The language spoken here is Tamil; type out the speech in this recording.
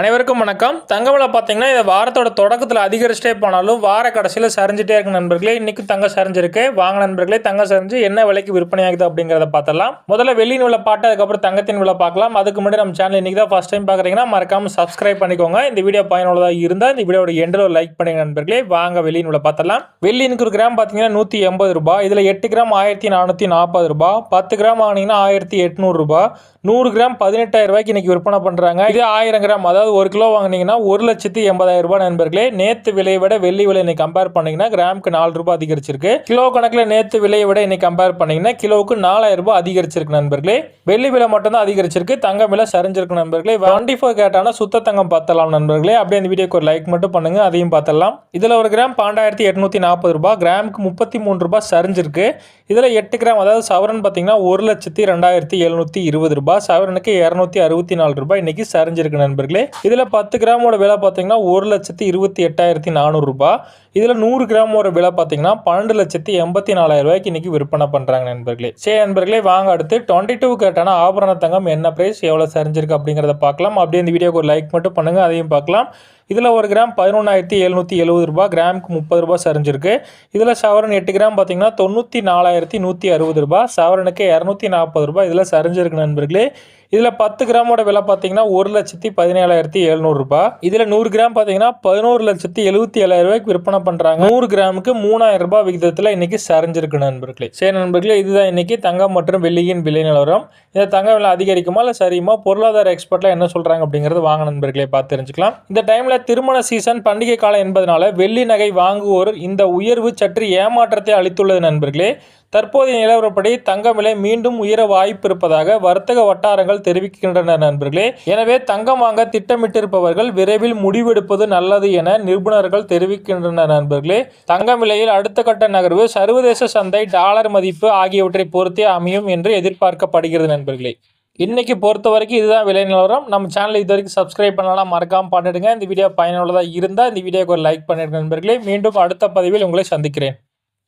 அனைவருக்கும் வணக்கம். தங்கவில பார்த்தீங்கன்னா இந்த வாரத்தோட தொடக்கத்தில் அதிகரிச்சிட்டே போனாலும் வார கடைசியில் சரிஞ்சிட்டே இருக்கு நண்பர்களே இன்னைக்கும் தங்கம் சரிஞ்சிருக்கு. வாங்க நண்பர்களே தங்கம் சரிஞ்சு என்ன விலைக்கு விற்பனையாகுது அப்படிங்கிறத பார்த்தலாம் முதல்ல வெள்ளியின் விலை பாட்டு அதுக்கப்புறம் தங்கத்தின் விலை பார்க்கலாம். அதுக்கு முன்னாடி நம்ம சேனல் இன்றைக்கி தான் ஃபஸ்ட் டைம் பார்க்குறீங்கன்னா மறக்காமல் சப்ஸ்கிரைப் பண்ணிக்கோங்க. இந்த வீடியோ பயனுள்ளதாக இருந்தால் இந்த வீடியோட எண்டில் ஒரு லைக் பண்ணுங்க நண்பர்களே. வாங்க வெள்ளியின் விலை பார்த்தலாம் வெள்ளினுக்கு ஒரு கிராம் பார்த்தீங்கன்னா நூற்றி எண்பது ரூபாய். இதில் எட்டு கிராம் ஆயிரத்தி நானூற்றி நாற்பது ரூபாய். பத்து கிராம் வாங்கினீங்கன்னா ஆயிரத்தி எட்நூறுரூபா நூறு கிராம் பதினெட்டாயிரம் ரூபாய்க்கு இன்றைக்கி விற்பனை பண்ணுறாங்க இது ஆயிரம் கிராம். அதாவது ஒரு கிலோ வாங்குனீங்கன்னா ஒரு லட்சத்தி எண்பதாயிரம் ரூபாய் நண்பர்களே நேற்று விலையை விட வெள்ளி விலை இன்னைக்கு கம்பேர் பண்ணீங்கன்னா கிராமுக்கு நாலு ரூபாய் அதிகரிச்சிருக்கு. கிலோ கணக்கில் நேற்று விலையை விட இன்னைக்கு கம்பேர் பண்ணீங்கன்னா கிலோவுக்கு நாலாயிரம் ரூபாய் அதிகரிச்சிருக்கு நண்பர்களே. வெள்ளி விலை மட்டும் தான் அதிகரிச்சிருக்கு தங்கம் விலை சரிஞ்சிருக்கு நண்பர்களே. டுவெண்ட்டி ஃபோர் கேட்டான சுத்த தங்கம் பார்த்தலாம் நண்பர்களே. அப்படியே இந்த வீடியோக்கு ஒரு லைக் மட்டும் பண்ணுங்க அதையும் பார்த்தலாம் இதில் ஒரு கிராம் பன்னெண்டாயிரத்தி எட்நூற்றி நாற்பது ரூபாய் கிராமுக்கு முப்பத்தி மூணு ரூபாய் சரிஞ்சிருக்கு. இதில் எட்டு கிராம் அதாவது சவரன் பார்த்தீங்கன்னா ஒரு லட்சத்தி ரெண்டாயிரத்தி எழுநூற்றி இருபது ரூபாய் சவரனுக்கு இரநூத்தி அறுபத்தி நாலு ரூபாய் இன்னைக்கு சரிஞ்சிருக்கு நண்பர்களே. இதில் பத்து கிராமோட விலை பார்த்தீங்கன்னா ஒரு லட்சத்தி இருபத்தி எட்டாயிரத்தி நானூறுரூபா இதில் நூறு கிராமோட விலை பார்த்தீங்கன்னா பன்னெண்டு லட்சத்தி எண்பத்தி நாலாயிரம் ரூபாய்க்கு விற்பனை பண்ணுறாங்க நண்பர்களே. சரி நண்பர்களே வாங்க அடுத்து டுவெண்ட்டி டூ கேட்டான ஆபரண தங்கம் என்ன ப்ரைஸ் எவ்வளோ சரிஞ்சிருக்கு அப்படிங்கிறத பார்க்கலாம். அப்படியே இந்த வீடியோக்கு ஒரு லைக் மட்டும் பண்ணுங்கள் அதையும் பார்க்கலாம். இதில் ஒரு கிராம் பதினொன்றாயிரத்தி எழுநூற்றி எழுபது ரூபா கிராமுக்கு முப்பது ரூபாய் சரிஞ்சிருக்கு. இதில் சவரன் எட்டு கிராம் பார்த்தீங்கன்னா தொண்ணூற்றி நாலாயிரத்தி நூற்றி அறுபது ரூபாய் சவரனுக்கு இரநூத்தி நாற்பது ரூபாய் இதில் சரிஞ்சிருக்கு நண்பர்களே. இதில் பத்து கிராமோட விலை பார்த்தீங்கன்னா ஒரு லட்சத்தி பதினேழாயிரத்தி எழுநூறுபா இதில் நூறு கிராம் பார்த்தீங்கன்னா பதினோரு லட்சத்தி எழுபத்தி ஏழாயிரம் ரூபாய்க்கு விற்பனை பண்ணுறாங்க நூறு கிராமுக்கு மூணாயிரம் ரூபாய் விகிதத்தில் இன்னைக்கு சரிஞ்சிருக்கு நண்பர்களே. சரி நண்பர்களே இதுதான் இன்றைக்கி தங்கம் மற்றும் வெள்ளியின் விலை நிலவரம். இந்த தங்க விலை அதிகரிக்குமா இல்லை சரியுமா? பொருளாதார எக்ஸ்பர்ட்லாம் என்ன சொல்கிறாங்க அப்படிங்கிறது வாங்க நண்பர்களே பார்த்து தெரிஞ்சுக்கலாம். இந்த டைமில் திருமண சீசன் பண்டிகை காலம் என்பதனால வெள்ளி நகை வாங்குவோர் இந்த உயர்வு சற்று ஏமாற்றத்தை அளித்துள்ளது நண்பர்களே. தற்போதைய நிலவரப்படி தங்கம் விலை மீண்டும் உயர வாய்ப்பு இருப்பதாக வர்த்தக வட்டாரங்கள் தெரிவிக்கின்றன நண்பர்களே. எனவே தங்கம் வாங்க திட்டமிட்டிருப்பவர்கள் விரைவில் முடிவெடுப்பது நல்லது என நிபுணர்கள் தெரிவிக்கின்றனர் நண்பர்களே. தங்கம் விலையில் அடுத்த கட்ட நகர்வு சர்வதேச சந்தை டாலர் மதிப்பு ஆகியவற்றை பொறுத்தே அமையும் என்று எதிர்பார்க்கப்படுகிறது நண்பர்களே. இன்றைக்கி பொறுத்த வரைக்கும் இதுதான் விலை நிலவரம். நம்ம சேனலை இது வரைக்கும் சப்ஸ்கிரைப் பண்ணலாம் மறக்காமல் பண்ணிடுங்க இந்த வீடியோ பயனுள்ளதாக இருந்தால் இந்த வீடியோக்கு ஒரு லைக் பண்ணிடுங்க நண்பர்களே. மீண்டும் அடுத்த பதிவில் உங்களை சந்திக்கிறேன்.